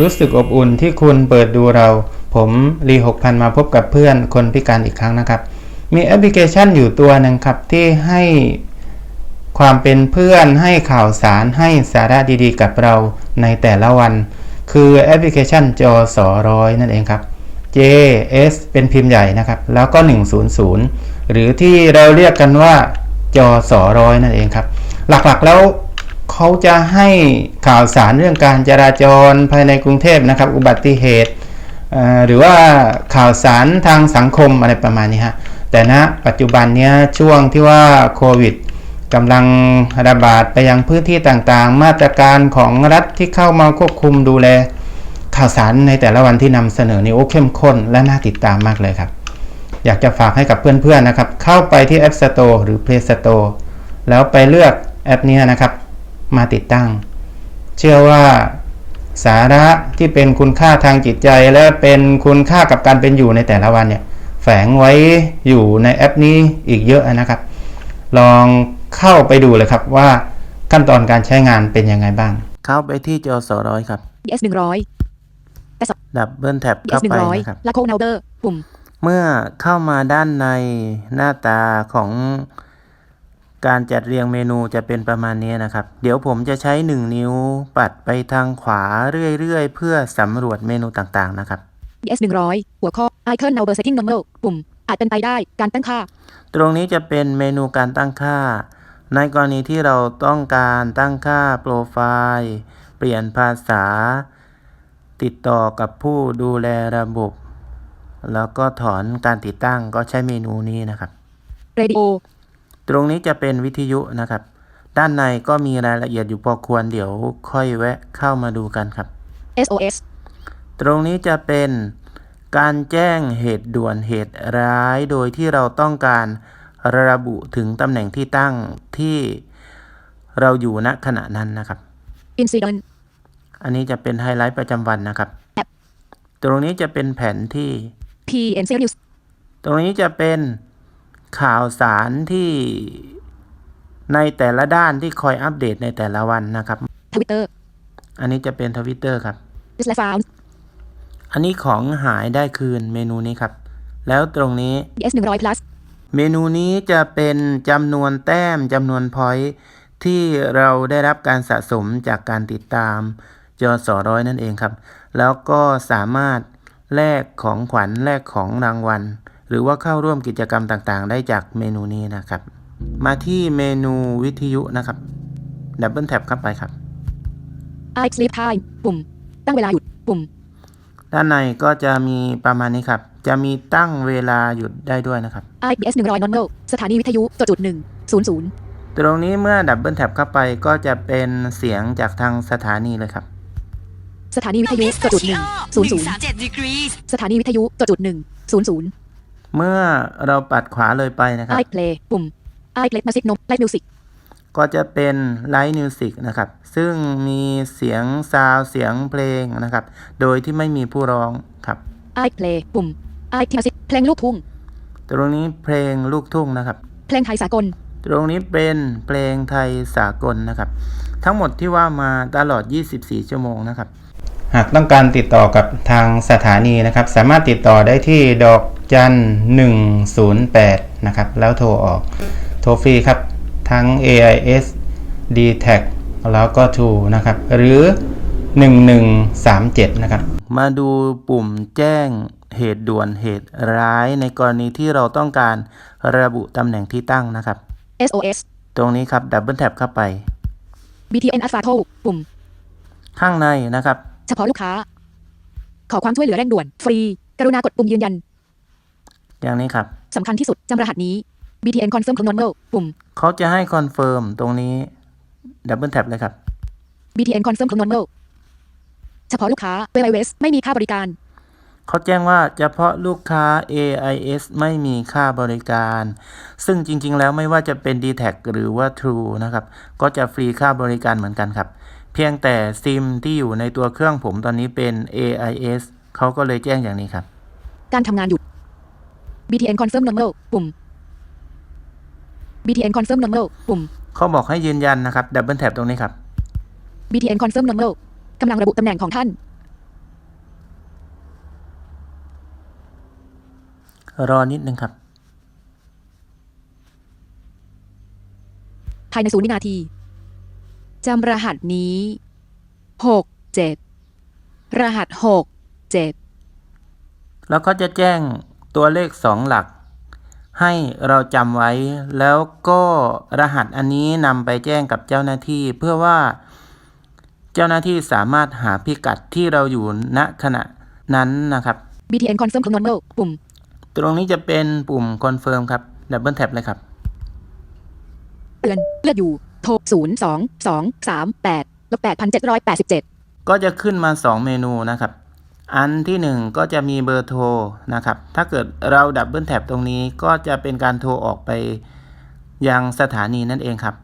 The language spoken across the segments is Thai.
รู้สึกอบอุ่นที่คุณเปิดดูเรา ผมรี6,000มาพบกับเพื่อนคนพิการอีกครั้งนะครับ มีแอปพลิเคชันอยู่ตัวหนึ่งครับที่ให้ความเป็นเพื่อนให้ข่าวสารให้สาระดีๆ กับเราในแต่ละวัน คือแอปพลิเคชันจอสอร้อยนั่นเองครับ JS เป็นพิมพ์ใหญ่นะครับ แล้วก็ 100 หรือที่เราเรียกกันว่าจอสอร้อยนั่นเองครับ หลักๆแล้ว เขาจะให้ข่าวสารเรื่องการจราจรภายในกรุงเทพนะครับ อุบัติเหตุหรือว่าข่าวสารทางสังคมอะไรประมาณนี้ฮะแต่ณปัจจุบันเนี้ยช่วงที่ว่าโควิดกำลังระบาดไปยังพื้นที่ต่างๆ มาตรการของรัฐที่เข้ามาควบคุมดูแล ข่าวสารในแต่ละวันที่นำเสนอนี่โอ้เข้มข้นและน่าติดตามมากเลยครับ อยากจะฝากให้กับเพื่อนๆนะครับ เข้าไปที่ App Store หรือ Play Store แล้วไปเลือกแอปนี้นะครับ มาติดตั้ง เชื่อว่าสาระที่เป็นคุณค่าทางจิตใจและเป็นคุณค่ากับการเป็นอยู่ในแต่ละวันเนี่ยแฝงไว้อยู่ในแอปนี้อีกเยอะนะครับ ลองเข้าไปดูเลยครับว่าขั้นตอนการใช้งานเป็นยังไงบ้าง เข้าไปที่จอสร้อยครับ BS หนึ่งร้อยดับเบิลแท็บ BS เข้าหนึ่ไปงร้อยนะครับลาโคเนลเดอร์ปุ่มเมื่อเข้ามาด้านในหน้าตาของ การจัดเรียงเมนูจะเป็นประมาณนี้นะครับ เดี๋ยวผมจะใช้ 1 นิ้วปัดไปทางขวาเรื่อยๆ เพื่อสำรวจเมนูต่างๆนะครับ BS หนึ่งร้อยหัวข้อ Icon Number Setting Normal ปุ่ม อาจเป็นไปได้ การตั้งค่า ตรงนี้จะเป็นเมนูการตั้งค่า ในกรณีที่เราต้องการตั้งค่าโปรไฟล์ เปลี่ยนภาษา ติดต่อกับผู้ดูแลระบบ แล้วก็ถอนการติดตั้งก็ใช้เมนูนี้นะครับ Radio ตรงนี้จะเป็นวิทยุนะครับ ด้านในก็มีรายละเอียดอยู่พอควรเดี๋ยวค่อยแวะเข้ามาดูกันครับ SOS ตรงนี้จะเป็นการแจ้งเหตุด่วนเหตุร้าย โดยที่เราต้องการระบุถึงตำแหน่งที่ตั้งที่เราอยู่ณขณะนั้นนะครับ Incident อันนี้จะเป็นไฮไลท์ประจำวันนะครับแอปตรงนี้จะเป็นแผนที่ PNC News ตรงนี้จะเป็น ข่าวสารที่ในแต่ละด้านที่คอยอัปเดตในแต่ละวันนะครับ Twitter อันนี้จะเป็นทวิตเตอร์ครับ Slash Found อันนี้ของหายได้คืนเมนูนี้ครับ แล้วตรงนี้ BS หนึ่งร้อย plus เมนูนี้จะเป็นจำนวนแต้มจำนวนพอยต์ที่เราได้รับการสะสมจากการติดตามจอสอร้อยนั่นเองครับ แล้วก็สามารถแลกของขวัญแลกของรางวัล หรือว่าเข้าร่วมกิจกรรมต่างๆ ได้จากเมนูนี้นะครับ มาที่เมนูวิทยุนะครับดับเบิลแท็บเข้าไปครับ I Sleep Time ปุ่ม ตั้งเวลาหยุด ปุ่ม ด้านในก็จะมีประมาณนี้ครับ จะมีตั้งเวลาหยุดได้ด้วยนะครับ IBS หนึ่งร้อย Normal สถานีวิทยุจุดหนึ่งศูนย์ศูนย์ตรงนี้เมื่อดับเบิลแท็บเข้าไปก็จะเป็นเสียงจากทางสถานีเลยครับ สถานีวิทยุจุดหนึ่งศูนย์ศูนย์137 degrees สถานีวิทยุจุดหนึ่งศูนย์ศูนย์ เมื่อเราปัดขวาเลยไปนะครับ I Play ปุ่ม I Play Music No Live Music ก็จะเป็นไลท์มิวสิกนะครับ ซึ่งมีเสียงซาวด์เสียงเพลงนะครับ โดยที่ไม่มีผู้ร้องครับ I Play ปุ่ม I T Music เพลงลูกทุ่ง ตรงนี้เพลงลูกทุ่งนะครับ เพลงไทยสากล ตรงนี้เป็นเพลงไทยสากลนะครับ ทั้งหมดที่ว่ามาตลอด 24 ชั่วโมงนะครับ หากต้องการติดต่อกับทางสถานีนะครับ สามารถติดต่อได้ที่ดอกจัน 108 นะครับ แล้วโทรออก โทรฟรีครับ ทั้ง AIS d t a c แล้วก็ True นะครับ หรือ 1137 นะครับ มาดูปุ่มแจ้งเหตุด่วนเหตุร้ายในกรณีที่เราต้องการระบุตำแหน่งที่ตั้งนะครับ SOS ตรงนี้ครับดับเบิลแท็บเข้าไป BTN a s f a t o ปุ่ม ข้างในนะครับ เฉพาะลูกค้า ขอความช่วยเหลือเร่งด่วน ฟรี กรุณากดปุ่มยืนยัน อย่างนี้ครับสำคัญที่สุดจำรหัสนี้ BTN Confirm Normal ปุ่ม เขาจะให้คอนเฟิร์มตรงนี้ดับเบิลแท็บเลยครับ BTN Confirm Normal เฉพาะลูกค้า Webis ไม่มีค่าบริการ เขาแจ้งว่าเฉพาะลูกค้า AIS ไม่มีค่าบริการ ซึ่งจริง ๆ แล้วไม่ว่าจะเป็น d t แทหรือว่า True นะครับ ก็จะฟรีค่าบริการเหมือนกันครับเพียงแต่ซิมที่อยู่ในตัวเครื่องผมตอนนี้เป็น AIS เขาก็เลยแจ้งอย่างนี้ครับ การทำงานอยู่ BTN confirm number ปุ่ม BTN confirm number ปุ่มเขาบอกให้ยืนยันนะครับดับเบิลแท็บตรงนี้ครับ BTN confirm number กำลังระบุตำแหน่งของท่าน รอนิดนึงครับ ภายในศูนย์วินาที จำรหัสนี้หกเจ็ดรหัสหกเจ็ดแล้วก็จะแจ้งตัวเลขสองหลัก ให้เราจำไว้ แล้วก็รหัสอันนี้นำไปแจ้งกับเจ้าหน้าที่ เพื่อว่า เจ้าหน้าที่สามารถหาพิกัดที่เราอยู่ณขณะนั้นนะครับ BTN Confirm Normal ปุ่ม ตรงนี้จะเป็นปุ่มคอนเฟิร์มครับดับเบิลแท็บเลยครับ เตือนเลือดอยู่ โทรศูนย์สองสองสามแปดลบแปดพันเจ็ดร้อยแปดสิบเจ็ดก็จะขึ้นมา 2 เมนูนะครับ อันที่ 1 ก็จะมีเบอร์โทรนะครับ ถ้าเกิดเราดับเบิลแท็บตรงนี้ก็จะเป็นการโทรออกไปยังสถานีนั่นเองครับ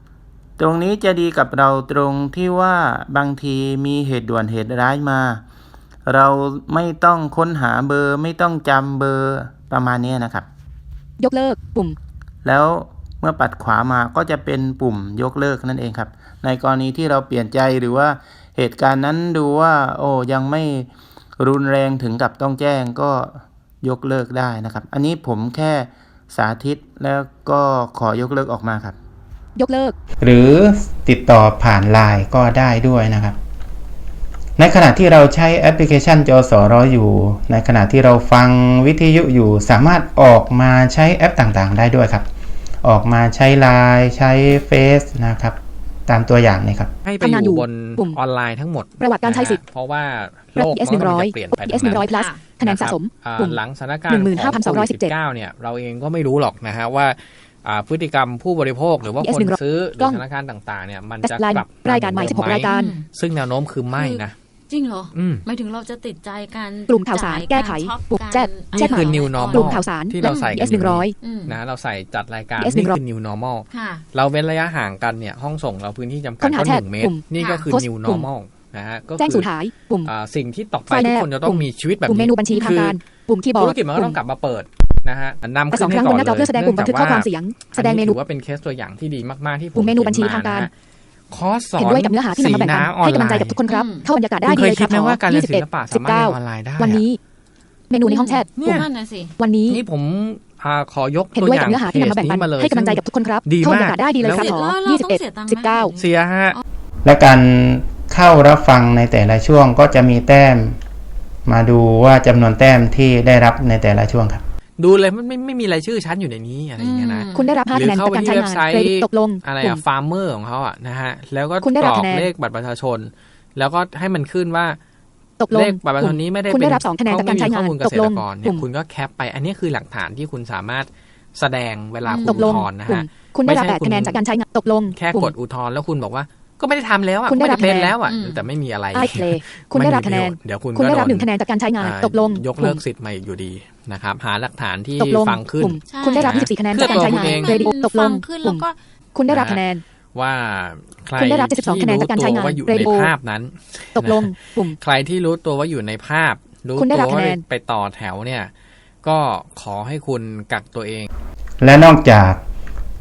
ตรงนี้จะดีกับเราตรงที่ว่าบางทีมีเหตุด่วนเหตุร้ายมา เราไม่ต้องค้นหาเบอร์ไม่ต้องจำเบอร์ประมาณนี้นะครับ ยกเลิกปุ่ม แล้ว เมื่อปัดขวามาก็จะเป็นปุ่มยกเลิกนั่นเองครับ ในกรณีที่เราเปลี่ยนใจหรือว่าเหตุการณ์นั้นดูว่า โอ้ยังไม่รุนแรงถึงกับต้องแจ้งก็ยกเลิกได้นะครับ อันนี้ผมแค่สาธิตแล้วก็ขอยกเลิกออกมาครับ ยกเลิก หรือติดต่อผ่านไลน์ก็ได้ด้วยนะครับ ในขณะที่เราใช้แอปพลิเคชันจอสอรออยู่ ในขณะที่เราฟังวิทยุอยู่สามารถออกมาใช้แอปต่างๆ ได้ด้วยครับ ออกมาใช้ไลน์ใช้เฟซนะครับ ตามตัวอย่างนี่ครับ ให้ไปทำงานออยู่ยู่บนปุ่มออนไลน์ทั้งหมดประวัติการใช้สิทธิ์นะฮะเพราะว่าโลก PS มันก็100จะเปลี่ยนไป PS 100 plus คะแนนสะสมอ่าปุ่มหลังสถานการณ์ของโควิด15,217 19เนี่ย เราเองก็ไม่รู้หรอกนะฮะว่าอ่าพฤติกรรมผู้บริโภคหรือว่า PS คน100ซื้อหรืกล้อองสถานการณ์ต่างๆเนี่ยมันจะแอดไลน์กลับรายการใหม่เดิ16รายการอืมซึ่งแนวโน้มคือไม่นะ จริงเหรออืม หมายถึงเราจะติดใจการกลุ่มข่าวสารจ่ยแก้ไขารช็อปปุ่มการแจ้งะไรแจ้งคือย่ง new เงี้ย normal กลุ่มข่าวสารที่เราใส่กัน PS 100อืมนะเราใส่จัดรายการ PS นี่100คือ new normal ค่ะ เราเว้นระยะห่างกันเนี่ยห้องส่งเราพื้นที่จำกัค้ดนหาก็แชหทนึ่งเมตปุ่รมนี่ก็คือโพสต์ new ปุ่ม normal นะฮะก็แจ้งคืสูอญหายปุ่ม อ่าสิ่งที่ต่อไปไฟแนทุบกคนจะต้อปุ่งมมีชีวิตแบบปุ่มเมนี้นูบัญชีทางการปุ่มคีย์บอร์ธุดรกิจมันก็ต้องกลับมาเปิดนะฮะนำกระสขึ้อนงให้ครั้งก่บอนนหน้าจอเลเพื่อแสดงปุ่มบันทึกข้อความเสียง แสดงเมนู ถือว่าเป็นเคสตัวอย่างที่ดีมากๆที่ผมปุ่มเมนูบัญชีขียทางการนะฮะ คอร์สสอนเห็นด้วยกับเนื้อหาที่นำมาแบ่งปันสีำออให้นกำลังใจไลกับน์ทุกคนครับอืมเข้าบรรยากาศได้คุณดีเคยเลยครับคิดไหมว่าการเรียนศิลปะ21สามารถเรียนออนไลน์ได้อะวันนี้ เมนูในห้องแชทเนี่ยนั่นน่ะสิวันนี้นี่ผมอ่าขอยกเห็นตัวด้วยอกับย่างเนื้อหาที่นำมาแบ่งปันเคสเลยให้กำลังใจกับทุกคนครับดีเข้าบรมารยากาศได้ดีเลยครับแล้วหอเราต้องเสียตังค์ไหม21 19เสียฮะและการเข้ารับฟังในแต่ละช่วงก็จะมีแต้ม มาดูว่าจำนวนแต้มที่ได้รับในแต่ละช่วงครับ ดูเลยมันไม่ไม่มีรายชื่อชั้นอยู่ในนี้อะไรอย่างเงี้ยนะอืมคุณได้รับ5หรือคะแนนเข้าจากไปการที่ใช้เว็งาบนไซต์เครดิตตกลงอะไรปุ่อะมฟาร์มเมอร์ของเขาอะนะฮะแล้วก็คุณได้กรัรบอกคะแนนเลขบัตรประชาชน แล้วก็ให้มันขึ้นว่าตกลเลงขบัตรประชาชนนี้ไม่ได้คุณได้เป็นรับสองคะแนนจากการใช้งานข้อมูลเกตษกลตรงกรเนี่ปุ่ยมคุณก็แคปไป อันนี้คือหลักฐานที่คุณสามารถแสดงเวลาอืมคุณตกลอุงทธรณ์นะปุ่มฮะคุณได้รับไม่ใช่แปดคะแนนคุณจากการใช้งานตกลง แค่ปุ่มกดอุทธรณ์แล้วคุณบอกว่า ก็ไม่ได้ทำแล้วอะคุณได้ไม่รับได้เป็นคะแนนแล้วอะอืมแต่ไม่มีอะไรไอเพลย์คุณได้รับคะแนนเดี๋ยวคุณคุณได้ก็รับโหนึ่งคะแนนจากการใช้งานอ่าตกลงยกเลิกปุ่มสิทธิ์มาอีกอยู่ดีนะครับ หาหลักฐานที่ตกลงฟังขึ้นปุ่มใช่คุณได้รับ24คะแนนจากการใช้งานเพื่อตัวคุณเองเครดิตตกลฟังงขึ้นแล้วปุ่มก็คุณได้รับคะแนนว่าใครคุณได้รับ72คะแนนจากการใช้งานที่รู้ตัวว่าอยู่เรในดิโอภาพนั้น ตกลงปุ่มใครที่รู้ตัวว่าอยู่ในภาพ รู้คุณได้ตัรัวบคะว่าแนนไปต่อแถวเนี่ย ก็ขอให้คุณกักตัวเอง และนอกจาก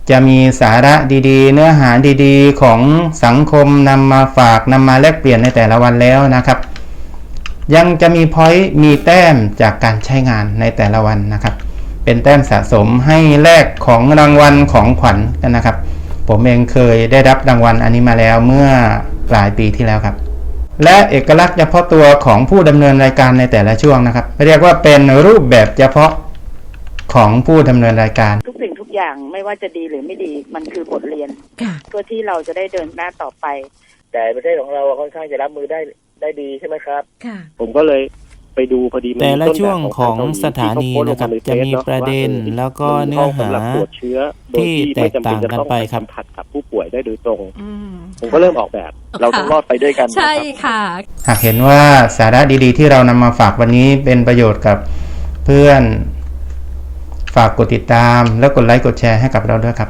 จะมีสาระดีๆ เนื้อหาดีๆ ของสังคมนำมาฝากนำมาแลกเปลี่ยนในแต่ละวันแล้วนะครับ ยังจะมีพอยต์มีแต้มจากการใช้งานในแต่ละวันนะครับ เป็นแต้มสะสมให้แลกของรางวัลของขวัญกันนะครับ ผมเองเคยได้รับรางวัลอันนี้มาแล้วเมื่อปลายปีที่แล้วครับ และเอกลักษณ์เฉพาะตัวของผู้ดำเนินรายการในแต่ละช่วงนะครับ เรียกว่าเป็นรูปแบบเฉพาะของผู้ดำเนินรายการทุกสิ่ง อย่างไม่ว่าจะดีหรือไม่ดีมันคือบทเรียนค่ะเพื่อที่เราจะได้เดินหน้าต่อไป แต่ประเทศของเราค่อนข้างจะรับมือได้ได้ดีใช่ไหมครับค่ะผมก็เลยไปดูพอดีมันแต่ละมีต้นบบช่วงของทาเกาหลีสถานีที่เขโพสต์ลงนะครับในเฟซจะมีเนอประเด็นว่าออแล้วก็มัเนื้อหาสำรับตรวจเชื้อโดยที่ไม่จำเป็นจะแตกต่างกันต้องไปครับสัมผัสกับผู้ป่วยได้โดยตรงอืมผมก็เริ่มออกแบบ เราต้องรอดไปด้วยกันใช่นะครับค่ะ หากเห็นว่าสาระดีๆ ที่เรานำมาฝากวันนี้เป็นประโยชน์กับเพื่อน ฝากกดติดตาม และกดไลค์กดแชร์ให้กับเราด้วยครับ